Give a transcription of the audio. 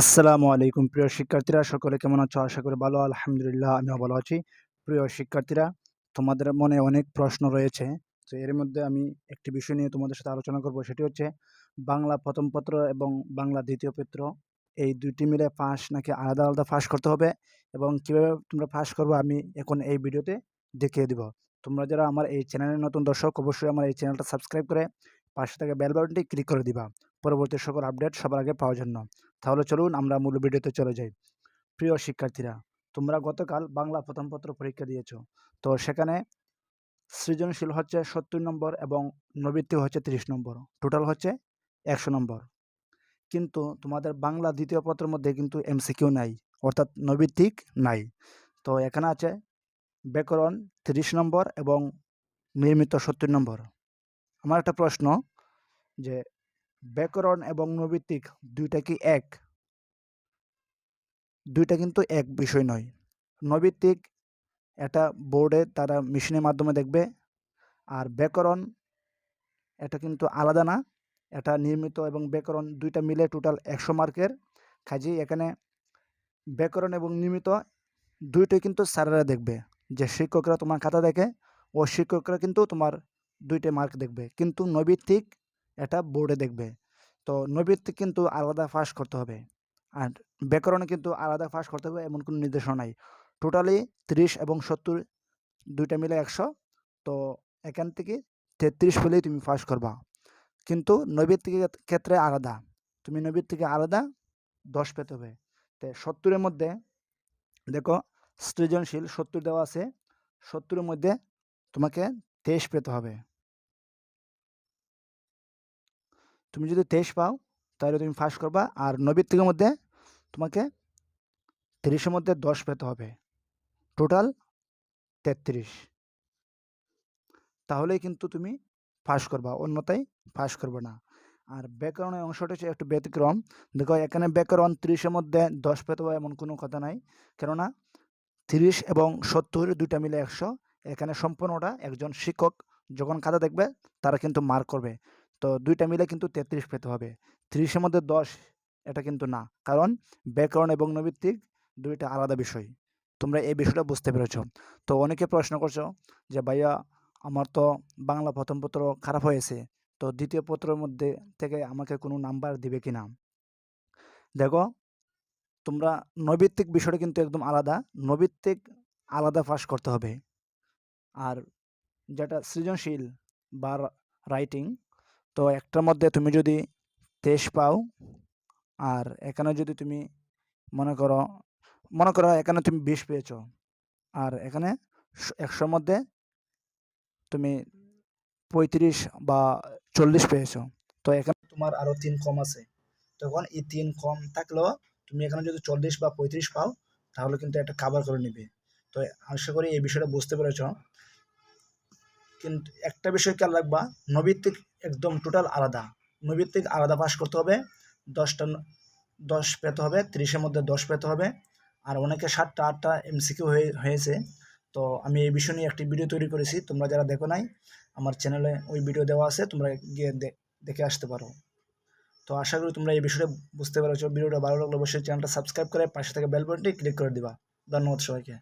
আসসালামু আলাইকুম, প্রিয় শিক্ষার্থীরা। সকলে কেমন আছো? আশা করি ভালো, আলহামদুলিল্লাহ, আমিও ভালো আছি। প্রিয় শিক্ষার্থীরা, তোমাদের মনে অনেক প্রশ্ন রয়েছে। তো এর মধ্যে আমি একটি বিষয় নিয়ে তোমাদের সাথে আলোচনা করব। সেটি হচ্ছে, বাংলা প্রথম পত্র এবং বাংলা দ্বিতীয় পত্র, এই দুইটি মিলে ফাঁস নাকি আলাদা আলাদা ফাঁস করতে হবে? এবং কীভাবে তোমরা ফাঁস করব? আমি এখন এই ভিডিওতে দেখিয়ে দিব। তোমরা যারা আমার এই চ্যানেলের নতুন দর্শক, অবশ্যই আমার এই চ্যানেলটা সাবস্ক্রাইব করে পাশে থাকা বেল বাটনটি ক্লিক করে দিবা। পরবর্তী সকল আপডেট সবার আগে পাওয়ার জন্য। তাহলে চলুন আমরা মূল ভিডিওতে চলে যাই। প্রিয় শিক্ষার্থীরা, তোমরা গতকাল বাংলা প্রথম পত্র পরীক্ষা দিয়েছ। তো সেখানে সৃজনশীল হচ্ছে সত্তর নম্বর এবং নবৃত্তি হচ্ছে তিরিশ নম্বর। টোটাল হচ্ছে একশো নম্বর। কিন্তু তোমাদের বাংলা দ্বিতীয় পত্রের মধ্যে কিন্তু এমসিকিউ নাই, অর্থাৎ নৈবিত্তিক নাই। তো এখানে আছে ব্যাকরণ তিরিশ নম্বর এবং নির্মিত সত্তর নম্বর। আমার একটা প্রশ্ন যে ব্যাকরণ এবং নৈবিত্তিক দুইটা কি এক? দুইটা কিন্তু এক বিষয় নয়। নৈবিত্তিক এটা বোর্ডে তারা মেশিনের মাধ্যমে দেখবে আর ব্যাকরণ এটা কিন্তু আলাদা না। এটা নির্মিত এবং ব্যাকরণ দুইটা মিলে টোটাল একশো মার্কের কাজেই এখানে ব্যাকরণ এবং নির্মিত দুইটাই কিন্তু স্যারেরা দেখবে যে শিক্ষকরা তোমার খাতা দেখে ও শিক্ষকরা কিন্তু তোমার দুইটা মার্ক দেখবে। কিন্তু নৈবিত্তিক এটা বোর্ডে দেখবে। তো নৈবিত্তিক কিন্তু আলাদা ফাঁস করতে হবে। আর ব্যাকরণে কিন্তু আলাদা ফাঁস করতে হবে এমন কোনো নির্দেশনা নাই। টোটালি তিরিশ এবং সত্তর দুইটা মিলে একশো। তো এখান থেকে তেত্রিশ পেলেই তুমি ফাঁস করবা। কিন্তু নৈবিত্তিকের ক্ষেত্রে আলাদা। তুমি থেকে আলাদা দশ পেতে হবে। তো সত্তরের মধ্যে দেখো সৃজনশীল সত্তর দেওয়া আছে। সত্তরের মধ্যে তোমাকে তেইশ পেতে হবে। তুমি যদি তেইশ পাও, তাহলে তুমি ফার্স্ট করবা। আর নৈবিত্তিকের মধ্যে তোমাকে তিরিশের মধ্যে দশ পেতে হবে। টোটাল তেত্রিশ। তাহলেই কিন্তু তুমি ফাঁস করবা। অন্যতাই ফাঁস করবে না। আর ব্যাকরণের অংশটা হচ্ছে একটু ব্যতিক্রম। দেখো, এখানে ব্যাকরণ তিরিশের মধ্যে দশ পেতে হবে এমন কোনো কথা নাই। কেননা তিরিশ এবং সত্তর দুইটা মিলে একশো। এখানে সম্পূর্ণটা একজন শিক্ষক যখন খাতা দেখবে, তারা কিন্তু মার্ক করবে। তো দুইটা মিলে কিন্তু তেত্রিশ পেতে হবে। তিরিশের মধ্যে দশ, এটা কিন্তু না। কারণ ব্যাকরণ এবং নৈবিত্তিক দুইটা আলাদা বিষয়। তোমরা এই বিষয়টা বুঝতে পেরেছ। তো অনেকে প্রশ্ন করছ যে, ভাইয়া, আমার তো বাংলা প্রথম পত্র খারাপ হয়েছে। তো দ্বিতীয় পত্রের মধ্যে থেকে আমাকে কোনো নাম্বার দিবে কি না দেখো, তোমরা নৈবিত্তিক বিষয়টা কিন্তু একদম আলাদা। নৈবিত্তিক আলাদা ফাঁস করতে হবে। আর যেটা সৃজনশীল বা রাইটিং তো একটার মধ্যে তুমি যদি তেইশ পাও, আর এখানে যদি তুমি মনে করো মনে করো এখানে তুমি বিশ পেয়েছ, আর এখানে একশোর মধ্যে তুমি পঁয়ত্রিশ বা চল্লিশ পেয়েছ, তো এখানে তোমার আরও তিন কম আছে। তখন এই তিন কম থাকলেও তুমি এখানে যদি চল্লিশ বা পঁয়ত্রিশ পাও, তাহলে কিন্তু একটা কাভার করে নিবে। তো আশা করি এই বিষয়টা বুঝতে পেরেছ। কিন্তু একটা বিষয় খেয়াল রাখবা, নৈবিত্তিক একদম টোটাল আলাদা। নৈবিত্তিক আলাদা পাস করতে হবে, দশটা দশ পেতে হবে, তিরিশের মধ্যে দশ পেতে হবে, আর অনেকে সাতটা, আটটা এমসিকিউ হয়ে, হয়েছে। তো আমি এই বিষয় নিয়ে একটি ভিডিও তৈরি করেছি, তোমরা যারা দেখো নাই, আমার চ্যানেলে ওই ভিডিও দেওয়া আছে, তোমরা গিয়ে দেখে আসতে পারো। তো আশা করি তোমরা এই বিষয়টা বুঝতে পেরেছ। ভিডিওটা ভালো লাগলে অবশ্যই চ্যানেলটা সাবস্ক্রাইব করে পাশে থেকে বেল বাটনটি ক্লিক করে দিবা। ধন্যবাদ সবাইকে।